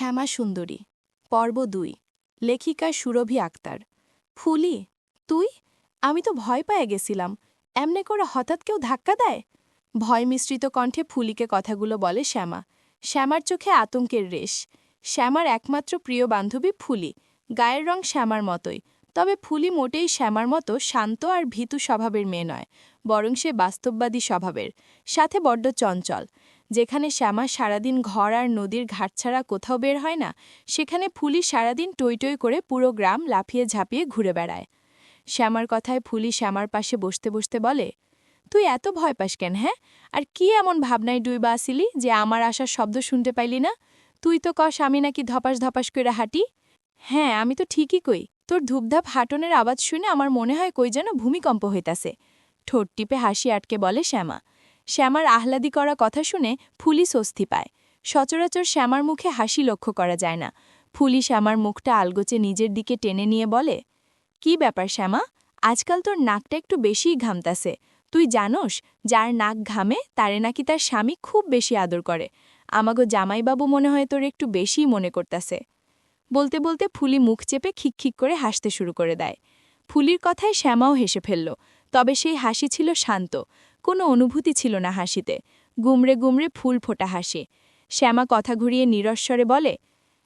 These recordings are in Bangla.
শ্যামা সুন্দরী। পর্ব দুই। লেখিকা সুরভি আক্তার। ফুলি, তুই? আমি তো ভয় পায়ে গেছিলাম। এমনে করে হঠাৎ কেউ ধাক্কা দেয়? ভয় মিশ্রিত কণ্ঠে ফুলিকে কথাগুলো বলে শ্যামা। শ্যামার চোখে আতঙ্কের রেশ। শ্যামার একমাত্র প্রিয় বান্ধবী ফুলি। গায়ের রং শ্যামার মতোই। তবে ফুলি মোটেই শ্যামার মতো শান্ত আর ভীতু স্বভাবের মেয়ে নয়, বরং সে বাস্তববাদী স্বভাবের। সাথে বড্ড চঞ্চল। যেখানে শ্যামা সারাদিন ঘর আর নদীর ঘাট ছাড়া কোথাও বের হয় না, সেখানে ফুলি সারাদিন টই টই করে পুরো গ্রাম লাফিয়ে ঝাঁপিয়ে ঘুরে বেড়ায়। শ্যামার কথায় ফুলি শ্যামার পাশে বসতে বসতে বলে, তুই এত ভয় পাস কেন হ্যাঁ? আর কি এমন ভাবনায় ডুইবা আসিলি যে আমার আসার শব্দ শুনতে পাইলি না? তুই তো কস আমি নাকি ধপাস ধপাস করে হাঁটি? হ্যাঁ আমি তো ঠিকই কই। তোর ধূপধাপ হাঁটনের আওয়াজ শুনে আমার মনে হয় কই যেন ভূমিকম্প হইতাছে। ঠোঁট টিপে হাসি আটকে বলে শ্যামা শ্যামার আহ্লাদি করা কথা শুনে ফুলি স্বস্তি পায়। সচরাচর শ্যামার মুখে হাসি লক্ষ্য করা যায় না। ফুলি শ্যামার মুখটা আলগোচে নিজের দিকে টেনে নিয়ে বলে, কি ব্যাপার শ্যামা? আজকাল তোর নাকটা একটু বেশিই ঘামতাছে। তুই জানোস, যার নাক ঘামে, তারে নাকি তার স্বামী খুব বেশি আদর করে। আমাগো জামাইবাবু মনে হয় তোর একটু বেশিই মনে করতাছে। বলতে বলতে ফুলি মুখ চেপে খিকখিক করে হাসতে শুরু করে দেয়। ফুলির কথায় শ্যামাও হেসে ফেলল, তবে সেই হাসি ছিল শান্ত। কোনো অনুভূতি ছিল না হাসিতে। গুমড়ে গুমড়ে ফুল ফোটা হাসি। শ্যামা কথা ঘুরিয়ে নিরস্বরে বলে,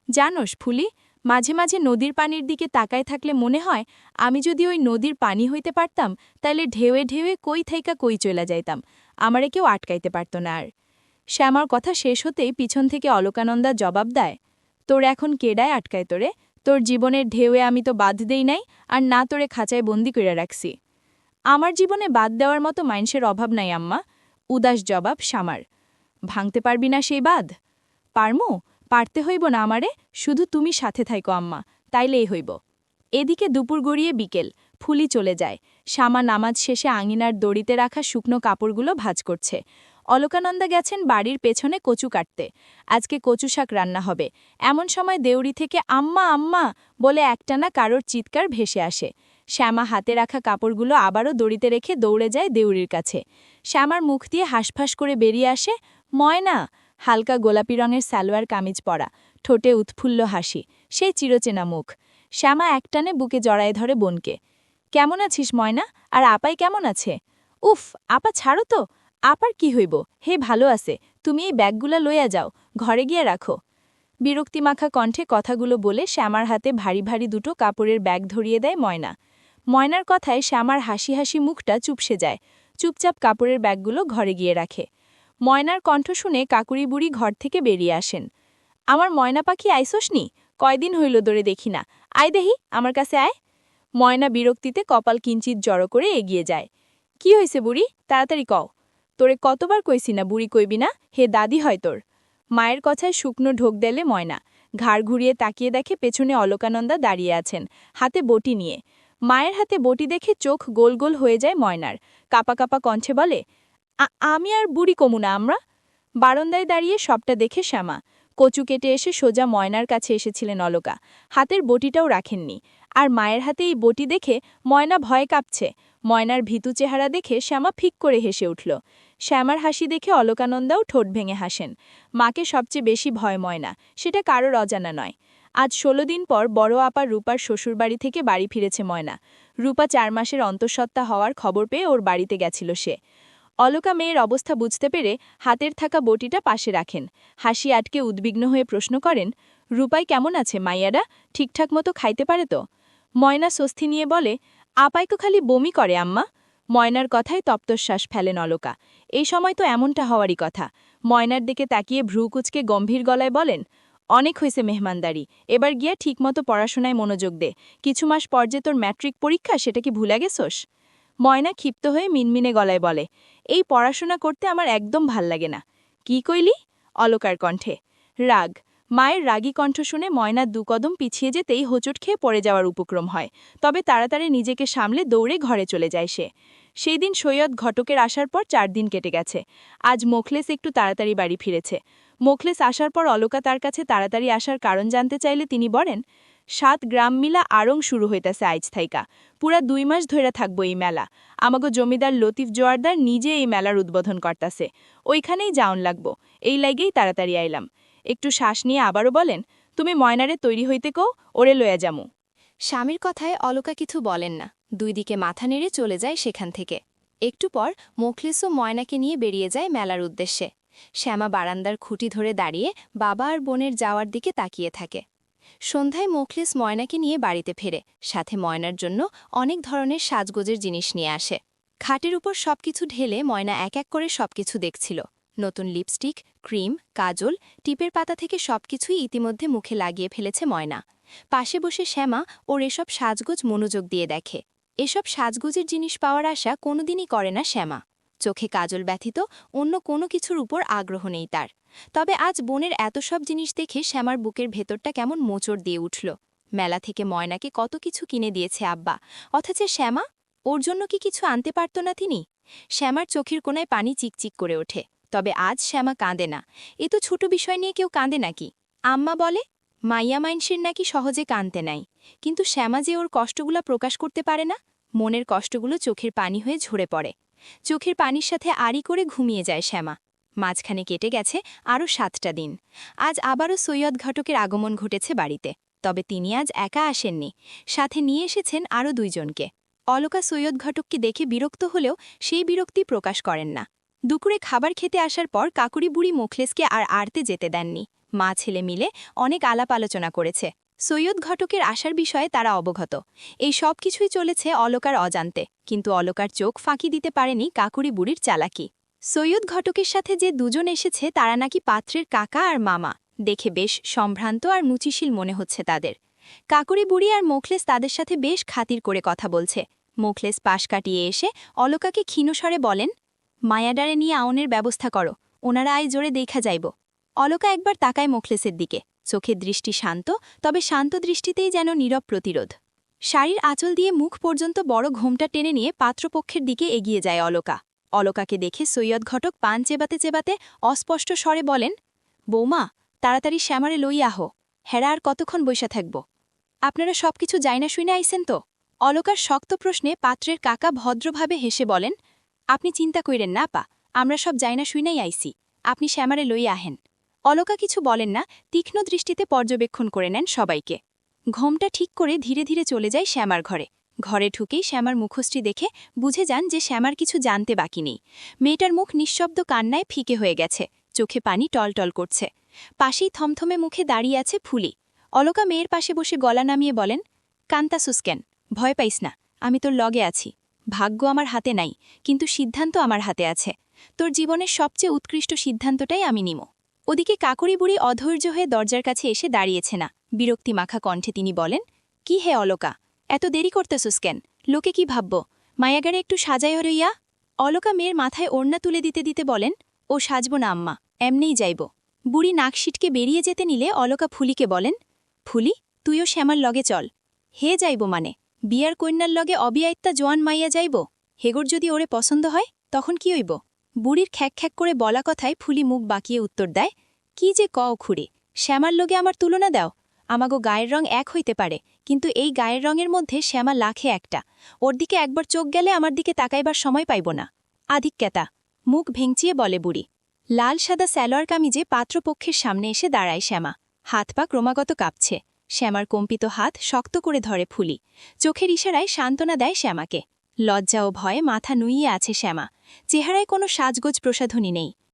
জানোস ফুলি, মাঝে মাঝে নদীর পানির দিকে তাকায় থাকলে মনে হয় আমি যদি ওই নদীর পানি হইতে পারতাম তাহলে ঢেউয়ে ঢেউয়ে কই থাইকা কই চলে যাইতাম। আমারে কেউ আটকাইতে পারত না আর। শ্যামার কথা শেষ হতেই পিছন থেকে অলকানন্দা জবাব দেয়, তোর এখন কেডায় আটকায় তোরে? তোর জীবনের ঢেউয়ে আমি তো বাদ দেই নাই, আর না তোরে খাঁচায় বন্দি করে রাখছি। আমার জীবনে বাদ দেওয়ার মতো মাইন্সের অভাব নাই, আম্মা। উদাস জবাব, সামার। ভাঙতে পারবি না সেই বাদ পারমু? পারতে হইব না আমারে? শুধু তুমি সাথে থাইকো, আম্মা। তাইলেই হইব। এদিকে দুপুর গড়িয়ে বিকেল। ফুলি চলে যায়। শ্যামা নামাজ শেষে আঙিনার দড়িতে রাখা শুকনো কাপড়গুলো ভাজ করছে। অলকানন্দা গেছেন বাড়ির পেছনে কচু কাটতে। আজকে কচু শাক রান্না হবে। এমন সময় দেউড়ি থেকে, আম্মা আম্মা, বলে একটানা কারোর চিৎকার ভেসে আসে। শ্যামা হাতে রাখা কাপড়গুলো আবারও দড়িতে রেখে দৌড়ে যায় দেউড়ির কাছে। শ্যামার মুখ দিয়ে হাঁসফাঁস করে বেরিয়ে আসে ময়না, হালকা গোলাপি রঙের সালোয়ার কামিজ পরা, ঠোঁটে উৎফুল্ল হাসি, সেই চিরচেনা মুখ। শ্যামা একটানে বুকে জড়ায় ধরে বোনকে, কেমন আছিস ময়না? আর আপাই কেমন আছে? উফ, আপা ছাড়ো তো, আপার কি হইব? হে, ভালো আছে, তুমি এই ব্যাগগুলা লইয়া যাও, ঘরে গিয়ে রাখো। বিরক্তিমাখা কণ্ঠে কথাগুলো বলে শ্যামার হাতে ভারী ভারী দুটো কাপড়ের ব্যাগ ধরিয়ে দেয় ময়না। ময়নার কথায় শ্যামার হাসি হাসি মুখটা চুপসে যায়। চুপচাপ কাপড়ের ব্যাগগুলো ঘরে গিয়ে রাখে। ময়নার কণ্ঠ শুনে কাকুরি বুড়ি ঘর থেকে বেরিয়ে আসেন। আমার ময়না পাখি আইসোস নি? কয়দিন হইল দরে দেখি না। আয় দেহি, আমার কাছে আয়। ময়না বিরক্তিতে কপাল কিঞ্চিত জড়ো করে এগিয়ে যায়। কি হয়েছে বুড়ি? তাড়াতাড়ি কও। তোরে কতবার কইছি না বুড়ি কইবি না? হে দাদি হয় তোর। মায়ের কথায় শুকনো ঢোক দেলে ময়না। ঘাড় ঘুরিয়ে তাকিয়ে দেখে পেছনে অলকানন্দা দাঁড়িয়ে আছেন, হাতে বটি নিয়ে। মায়ের হাতে বটি দেখে চোখ গোল গোল হয়ে যায় ময়নার। কাপা কাপা কণ্ঠে বলে আমি আর বুড়ি কমু না আমরা? বারন্দায় দাঁড়িয়ে সবটা দেখে শ্যামা। কচু কেটে এসে সোজা ময়নার কাছে এসেছিলেন অলকা। হাতের বটিটাও রাখেননি। আর মায়ের হাতে এই বটি দেখে ময়না ভয় কাঁপছে। ময়নার ভীতু চেহারা দেখে শ্যামা ফিক করে হেসে উঠল। শ্যামার হাসি দেখে অলকানন্দাও ঠোঁট ভেঙে হাসেন। মাকে সবচেয়ে বেশি ভয় ময়না। সেটা কারোর অজানা নয়। আজ ষোলো দিন পর বড় আপার রূপার শ্বশুরবাড়ি থেকে বাড়ি ফিরেছে ময়না। রূপা চার মাসের অন্তঃসত্ত্বা হওয়ার খবর পেয়ে ওর বাড়িতে গেছিল সে। অলকা মেয়ের অবস্থা বুঝতে পেরে হাতের থাকা বটিটা পাশে রাখেন। হাসি আটকে উদ্বিগ্ন হয়ে প্রশ্ন করেন, রূপাই কেমন আছে মাইয়ারা? ঠিকঠাক মতো খাইতে পারে তো? ময়না স্বস্তি নিয়ে বলে আপাইকো খালি বমি করে আম্মা। ময়নার কথায় তপ্তশ্বাস ফেলেন অলকা। এই সময় তো এমনটা হওয়ারই কথা। ময়নার দিকে তাকিয়ে ভ্রুকুচকে গম্ভীর গলায় বলেন অনেক হয়েছে মেহমানদারি। এবার গিয়া ঠিকমতো পড়াশোনায় মনোযোগ দে। কিছু মাস পর যে তোর ম্যাট্রিক পরীক্ষা, সেটা কি ভুলে গেছোস? ময়না ক্ষিপ্ত হয়ে মিনমিনে গলায় বলে, এই পড়াশোনা করতে আমার একদম ভালো লাগে না। কি কইলি? অলকার কণ্ঠে। রাগ। মায়ের রাগী কণ্ঠ শুনে ময়না দুকদম পিছিয়ে যেতেই হোঁচট খেয়ে পড়ে যাওয়ার উপক্রম হয়। তবে তাড়াতাড়ি নিজেকে সামলে দৌড়ে ঘরে চলে যায় সে। সেই দিন সৈয়দ ঘটকের আসার পর চার দিন কেটে গেছে। আজ মোখলেস একটু তাড়াতাড়ি বাড়ি ফিরেছে। মোখলেস আসার পর অলকা তার কাছে তাড়াতাড়ি আসার কারণ জানতে চাইলে তিনি বলেন, সাত গ্রাম মিলা আড়ং শুরু হইতেছে আইজ থাইকা। পুরা দুই মাস ধরে থাকব এই মেলা। আমাগো জমিদার লতিফ জোয়ারদার নিজে এই মেলার উদ্বোধন করতাছে। ওইখানেই যাওন লাগবো। এই লাইগেই তাড়াতাড়ি আইলাম। একটু শ্বাস নিয়ে আবারও বলেন, তুমি ময়নারে তৈরি হইতে কও, ওরে লয়া যামু। স্বামীর কথায় অলকা কিছু বলেন না। দুই দিকে মাথা নেড়ে চলে যায় সেখান থেকে। একটু পর মোখলেসও ময়নাকে নিয়ে বেরিয়ে যায় মেলার উদ্দেশ্যে। শ্যামা বারান্দার খুঁটি ধরে দাঁড়িয়ে বাবা আর বোনের যাওয়ার দিকে তাকিয়ে থাকে। সন্ধ্যায় মোখলেস ময়নাকে নিয়ে বাড়িতে ফেরে, সাথে ময়নার জন্য অনেক ধরনের সাজগোজের জিনিস নিয়ে আসে। খাটের উপর সবকিছু ঢেলে ময়না এক এক করে সবকিছু দেখছিল। নতুন লিপস্টিক, ক্রিম, কাজল, টিপের পাতা থেকে সবকিছুই ইতিমধ্যে মুখে লাগিয়ে ফেলেছে ময়না। পাশে বসে শ্যামা ওর এসব সাজগোজ মনোযোগ দিয়ে দেখে। এসব সাজগোজের জিনিস পাওয়ার আশা কোনোদিনই করে না শ্যামা। চোখে কাজল ব্যথিত, অন্য কোনো কিছুর উপর আগ্রহ নেই তার। তবে আজ বোনের এত সব জিনিস দেখে শ্যামার বুকের ভেতরটা কেমন মোচড় দিয়ে উঠল। মেলা থেকে ময়নাকে কত কিছু কিনে দিয়েছে আব্বা। অথচ শ্যামা, ওর জন্য কি কিছু আনতে পারত না তিনি? শ্যামার চোখের কোনায় পানি চিকচিক করে ওঠে। তবে আজ শ্যামা কাঁদে না। এ তো ছোট বিষয় নিয়ে কেউ কাঁদে নাকি? আম্মা বলে, মাইয়া মাইনসের নাকি সহজে কাঁদতে নাই। কিন্তু শ্যামা যে ওর কষ্টগুলো প্রকাশ করতে পারে না, মনের কষ্টগুলো চোখের পানি হয়ে ঝরে পড়ে। চোখের পানির সাথে আড়ি করে ঘুমিয়ে যায় শ্যামা। মাঝখানে কেটে গেছে আরও সাতটা দিন। আজ আবারও সৈয়দ ঘটকের আগমন ঘটেছে বাড়িতে। তবে তিনি আজ একা আসেননি। সাথে নিয়ে এসেছেন আরও দুইজনকে। অলকা সৈয়দ ঘটককে দেখে বিরক্ত হলেও সেই বিরক্তি প্রকাশ করেন না। দুপুরে খাবার খেতে আসার পর কাকুরি বুড়ি মুখলেসকে আর আড়তে যেতে দেননি। মা ছেলে মিলে অনেক আলাপ আলোচনা করেছে। সৈয়দ ঘটকের আসার বিষয়ে তারা অবগত। এই সব কিছুই চলেছে অলকার অজান্তে, কিন্তু অলকার চোখ ফাঁকি দিতে পারেনি কাকুরি বুড়ির চালাকি। সৈয়দ ঘটকের সাথে যে দুজন এসেছে তারা নাকি পাত্রের কাকা আর মামা। দেখে বেশ সম্ভ্রান্ত আর মুচিশীল মনে হচ্ছে তাদের। কাকুরি বুড়ি আর মোখলেস তাদের সাথে বেশ খাতির করে কথা বলছে। মোখলেস পাশ কাটিয়ে এসে অলকাকে ক্ষীণস্বরে বলেন, মায়াডারে নিয়ে আউনের ব্যবস্থা করো, ওনারা আয় জোরে দেখা যাইব। অলকা একবার তাকায় মোখলেসের দিকে। চোখের দৃষ্টি শান্ত, তবে শান্ত দৃষ্টিতেই যেন নীরব প্রতিরোধ। শাড়ির আঁচল দিয়ে মুখ পর্যন্ত বড় ঘোমটা টেনে নিয়ে পাত্রপক্ষের দিকে এগিয়ে যায় অলকা। অলকাকে দেখে সৈয়দ ঘটক পান চেবাতে চেবাতে অস্পষ্ট স্বরে বলেন, বৌমা, তাড়াতাড়ি শ্যামারে লইয়া আহ, হেরা আর কতক্ষণ বৈশা থাকব? আপনারা সবকিছু যাই না শুনে আইসেন তো? অলকার শক্ত প্রশ্নে পাত্রের কাকা ভদ্রভাবে হেসে বলেন, আপনি চিন্তা কইরেন না পা আমরা সব যাই না শুইনাই আইসি, আপনি শ্যামারে লইয়া আহেন। অলকা কিছু বলেন না, তীক্ষ্ণ দৃষ্টিতে পর্যবেক্ষণ করে নেন সবাইকে। ঘোমটা ঠিক করে ধীরে ধীরে চলে যায় শ্যামার ঘরে। ঘরে ঢুকেই শ্যামার মুখশ্রী দেখে বুঝে যান যে শ্যামার কিছু জানতে বাকি নেই। মেয়েটার মুখ নিঃশব্দ কান্নায় ফিকে হয়ে গেছে। চোখে পানি টলটল করছে। পাশেই থমথমে মুখে দাঁড়িয়ে আছে ফুলি। অলকা মেয়ের পাশে বসে গলা নামিয়ে বলেন কান্তা সুস্কেন ভয় পাইস না। আমি তোর লগে আছি। ভাগ্য আমার হাতে নাই, কিন্তু সিদ্ধান্ত আমার হাতে আছে। তোর জীবনের সবচেয়ে উৎকৃষ্ট সিদ্ধান্তটাই আমি নিম। ওদিকে কাকুরি বুড়ি অধৈর্য হয়ে দরজার কাছে এসে দাঁড়িয়েছে না। বিরক্তি মাখা কণ্ঠে তিনি বলেন, কি হে অলকা? এত দেরি করতেছুস কেন? লোকে কি ভাবব? মায়াগারে একটু সাজাই হরইয়া অলকা মেয়ের মাথায় ওড়না তুলে দিতে দিতে বলেন, ও সাজব না আম্মা, এমনিই যাইব। বুড়ি নাকশিটকে বেরিয়ে যেতে নিলে অলকা ফুলিকে বলেন, ফুলি, তুইও শ্যামার লগে চল। হে যাইব মানে? বিয়ার কন্যার লগে অবিয়াইত্তা জোয়ান মাইয়া যাইব? হেগর যদি ওরে পছন্দ হয়, তখন কি হইব? বুড়ির খ্যাক খ্যাক করে বলা কথায় ফুলি মুখ বাঁকিয়ে উত্তর দেয়, কি যে কও খুঁড়ে, শ্যামার লোকে আমার তুলনা দাও। আমাগো গায়ের রং এক হইতে পারে, কিন্তু এই গায়ের রঙের মধ্যে শ্যামা লাখে একটা। ওর দিকে একবার চোখ গেলে আমার দিকে তাকাইবার সময় পাইব না। আধিক্যতা, মুখ ভেঙচিয়ে বলে বুড়ি, লাল সাদা স্যালোয়ার কামিজে পাত্রপক্ষের সামনে এসে দাঁড়ায় শ্যামা। হাত পা ক্রমাগত কাঁপছে। শ্যামার কম্পিত হাত শক্ত করে ধরে ফুলি। চোখের ইশারায় সান্ত্বনা দেয় শ্যামাকে। লজ্জা ও ভয়ে মাথা নুইয়ে আছে শ্যামা। চেহারায় কোনো সাজগোজ প্রসাধনী নেই।